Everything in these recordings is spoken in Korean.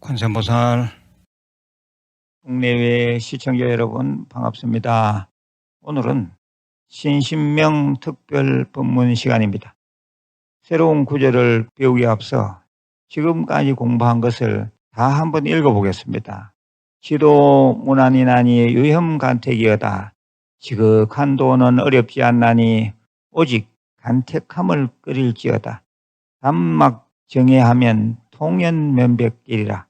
관세음보살 국내외 시청자 여러분 반갑습니다. 오늘은 신신명 특별 법문 시간입니다. 새로운 구절을 배우기 앞서 지금까지 공부한 것을 다 한번 읽어보겠습니다. 지도 무난이나니 유혐간택이여다. 지극한 도는 어렵지 않나니 오직 간택함을 끓일지어다. 단막 정해하면 통연 면백길이라.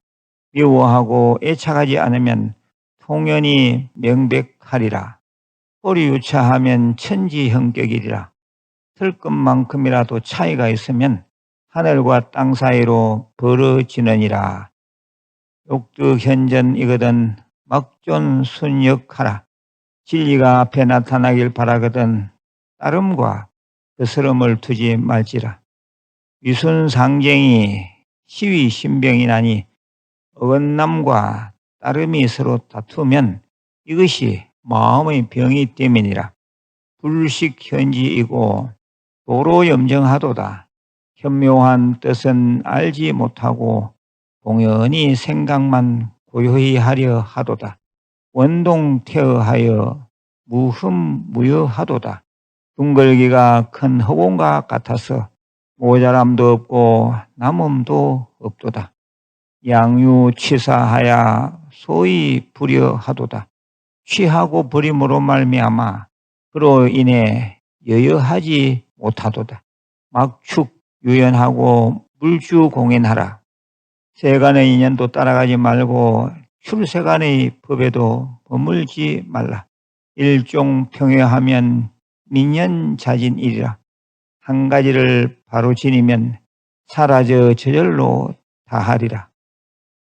미워하고 애착하지 않으면 통연이 명백하리라. 꼬리 유차하면 천지 형격이리라. 털끝만큼이라도 차이가 있으면 하늘과 땅 사이로 벌어지느니라. 욕득 현전 이거든 막존 순역하라. 진리가 앞에 나타나길 바라거든 따름과 거스름을 두지 말지라. 위순상쟁이 시위 신병이 나니 어긋남과 따름이 서로 다투면 이것이 마음의 병이 때문이라. 불식현지이고 도로 염정하도다. 현묘한 뜻은 알지 못하고 공연히 생각만 고요히 하려 하도다. 원동태어하여 무흠무여하도다. 둥글기가 큰 허공과 같아서 모자람도 없고 남음도 없도다. 양유치사하야 소위 불여하도다. 취하고 버림으로 말미암아 그로 인해 여여하지 못하도다. 막축 유연하고 물주공연하라. 세간의 인연도 따라가지 말고 출세간의 법에도 버물지 말라. 일종 평회하면 민연자진이리라. 한 가지를 바로 지니면 사라져 저절로 다하리라.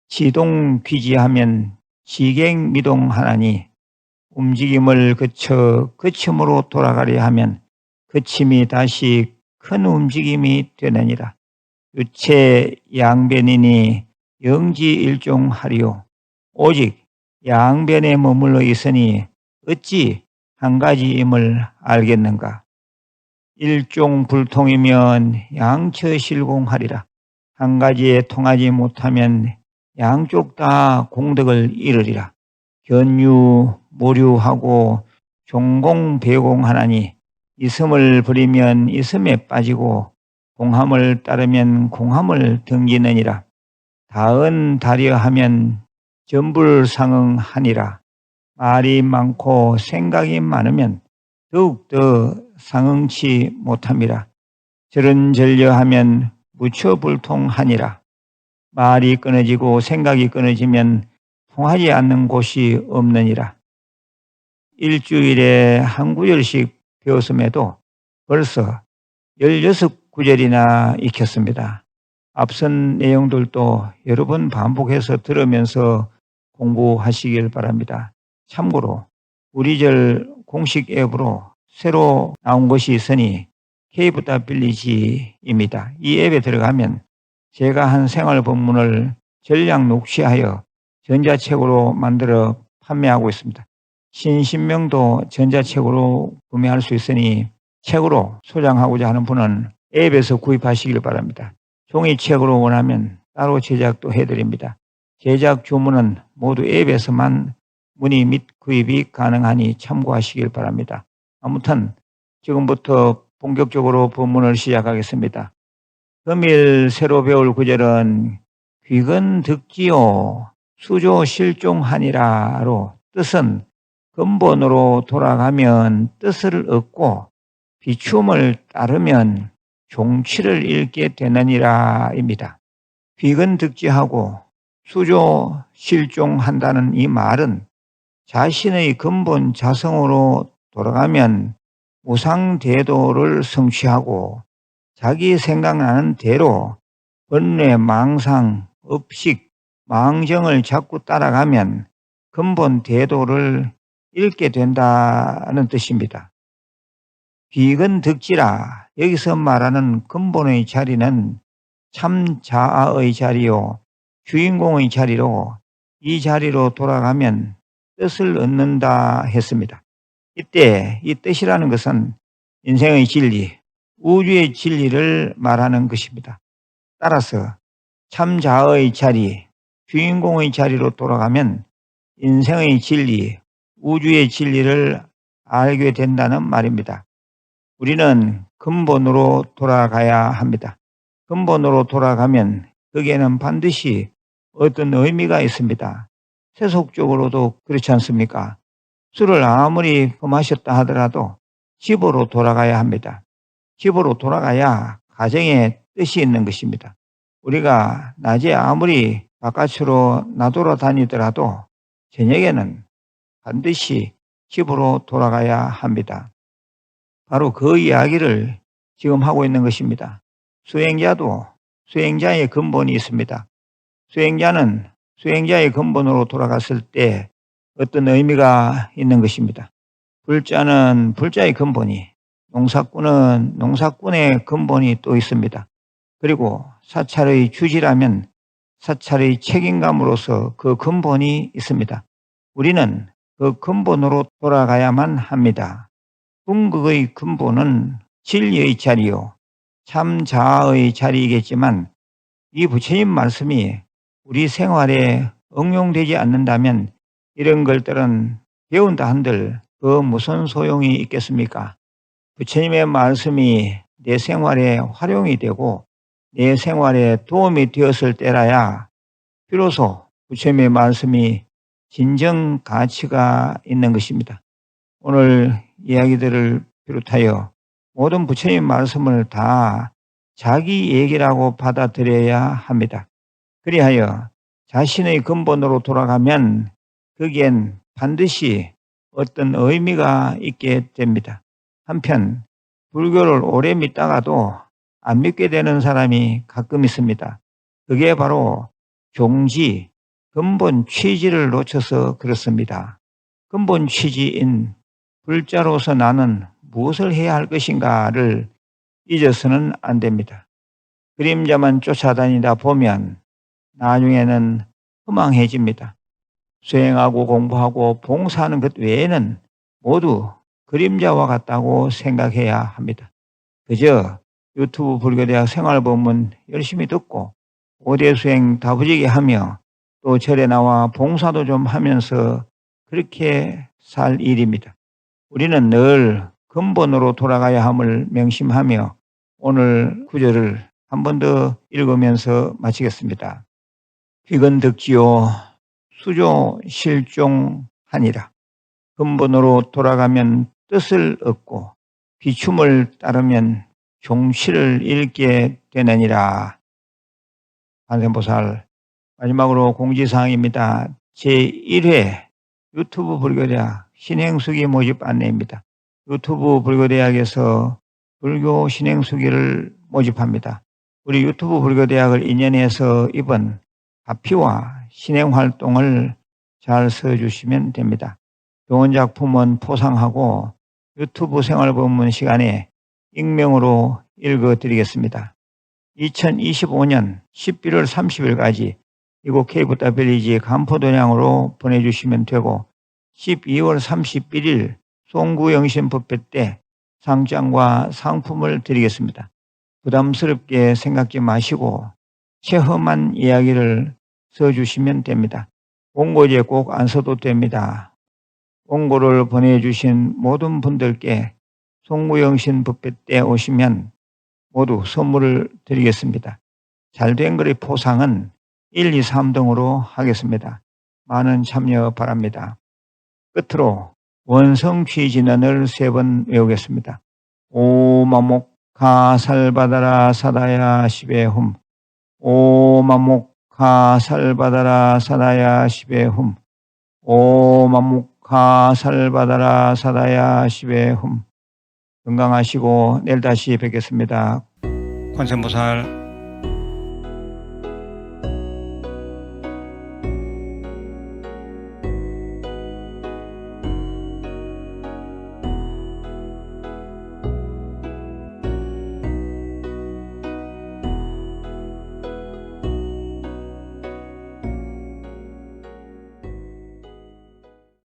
지동 귀지하면 지갱 미동하나니 움직임을 그쳐 그침으로 돌아가려 하면 그침이 다시 큰 움직임이 되느니라. 유체 양변이니 영지 일종하리요. 오직 양변에 머물러 있으니 어찌 한 가지임을 알겠는가. 일종 불통이면 양처실공하리라. 한 가지에 통하지 못하면 양쪽 다 공덕을 이르리라. 견유, 모류하고 종공 배공하나니 있음을 버리면 있음에 빠지고 공함을 따르면 공함을 등지느니라. 다은 다려 하면 전불상응하니라. 말이 많고 생각이 많으면 더욱더 상응치 못함이라. 저런 전려하면 무처 불통하니라. 말이 끊어지고 생각이 끊어지면 통하지 않는 곳이 없느니라. 일주일에 한 구절씩 배웠음에도 벌써 16구절이나 익혔습니다. 앞선 내용들도 여러 번 반복해서 들으면서 공부하시길 바랍니다. 참고로 우리절 공식 앱으로 새로 나온 것이 있으니 케이브다 빌리지입니다. 이 앱에 들어가면 제가 한 생활 본문을 전량 녹취하여 전자책으로 만들어 판매하고 있습니다. 신신명도 전자책으로 구매할 수 있으니 책으로 소장하고자 하는 분은 앱에서 구입하시길 바랍니다. 종이책으로 원하면 따로 제작도 해드립니다. 제작 주문은 모두 앱에서만 문의 및 구입이 가능하니 참고하시길 바랍니다. 아무튼 지금부터 본격적으로 본문을 시작하겠습니다. 금일 새로 배울 구절은 귀근 득지요 수조 실종하니라로 뜻은 근본으로 돌아가면 뜻을 얻고 비춤을 따르면 종치를 잃게 되느니라입니다. 귀근 득지하고 수조 실종한다는 이 말은 자신의 근본 자성으로 돌아가면 무상대도를 성취하고 자기 생각나는 대로 번뇌, 망상, 업식, 망정을 자꾸 따라가면 근본 대도를 잃게 된다는 뜻입니다. 비근 득지라 여기서 말하는 근본의 자리는 참 자아의 자리요 주인공의 자리로 이 자리로 돌아가면 뜻을 얻는다 했습니다. 이때 이 뜻이라는 것은 인생의 진리, 우주의 진리를 말하는 것입니다. 따라서 참자의 자리, 주인공의 자리로 돌아가면 인생의 진리, 우주의 진리를 알게 된다는 말입니다. 우리는 근본으로 돌아가야 합니다. 근본으로 돌아가면 거기에는 반드시 어떤 의미가 있습니다. 세속적으로도 그렇지 않습니까? 술을 아무리 마셨다 하더라도 집으로 돌아가야 합니다. 집으로 돌아가야 가정에 뜻이 있는 것입니다. 우리가 낮에 아무리 바깥으로 나돌아 다니더라도 저녁에는 반드시 집으로 돌아가야 합니다. 바로 그 이야기를 지금 하고 있는 것입니다. 수행자도 수행자의 근본이 있습니다. 수행자는 수행자의 근본으로 돌아갔을 때 어떤 의미가 있는 것입니다. 불자는 불자의 근본이, 농사꾼은 농사꾼의 근본이 또 있습니다. 그리고 사찰의 주지라면 사찰의 책임감으로서 그 근본이 있습니다. 우리는 그 근본으로 돌아가야만 합니다. 궁극의 근본은 진리의 자리요, 참자의 자리이겠지만 이 부처님 말씀이 우리 생활에 응용되지 않는다면 이런 것들은 배운다 한들 그 무슨 소용이 있겠습니까? 부처님의 말씀이 내 생활에 활용이 되고 내 생활에 도움이 되었을 때라야 비로소 부처님의 말씀이 진정 가치가 있는 것입니다. 오늘 이야기들을 비롯하여 모든 부처님 말씀을 다 자기 얘기라고 받아들여야 합니다. 그리하여 자신의 근본으로 돌아가면 거기엔 반드시 어떤 의미가 있게 됩니다. 한편 불교를 오래 믿다가도 안 믿게 되는 사람이 가끔 있습니다. 그게 바로 종지, 근본 취지를 놓쳐서 그렇습니다. 근본 취지인 불자로서 나는 무엇을 해야 할 것인가를 잊어서는 안 됩니다. 그림자만 쫓아다니다 보면 나중에는 허망해집니다. 수행하고 공부하고 봉사하는 것 외에는 모두 그림자와 같다고 생각해야 합니다. 그저 유튜브 불교대학 생활법문 열심히 듣고 오대 수행 다부지게 하며 또 절에 나와 봉사도 좀 하면서 그렇게 살 일입니다. 우리는 늘 근본으로 돌아가야 함을 명심하며 오늘 구절을 한 번 더 읽으면서 마치겠습니다. 귀건 득지요 수조 실종하니라. 근본으로 돌아가면 뜻을 얻고 비춤을 따르면 종치를 잃게 되느니라. 한생보살 마지막으로 공지사항입니다. 제1회 유튜브 불교대학 신행수기 모집 안내입니다. 유튜브 불교대학에서 불교 신행수기를 모집합니다. 우리 유튜브 불교대학을 인연해서 이번 가피와 신행 활동을 잘 써주시면 됩니다. 좋은 작품은 포상하고 유튜브 생활법문 시간에 익명으로 읽어드리겠습니다. 2025년 11월 30일까지 이곳 케이프타 빌리지 간포도량으로 보내주시면 되고 12월 31일 송구영신 법회 때 상장과 상품을 드리겠습니다. 부담스럽게 생각지 마시고 체험한 이야기를 써주시면 됩니다. 원고지에 꼭 안 써도 됩니다. 원고를 보내주신 모든 분들께 송구영신 법회 때 오시면 모두 선물을 드리겠습니다. 잘된 글의 포상은 1, 2, 3등으로 하겠습니다. 많은 참여 바랍니다. 끝으로 원성 취진언을 세 번 외우겠습니다. 오마목 가살바다라 사다야 시베훔 오마목 가살바다라 사다야 시베훔. 오마목 가살바다라 사다야 시베훔. 건강하시고 내일 다시 뵙겠습니다. 관세음보살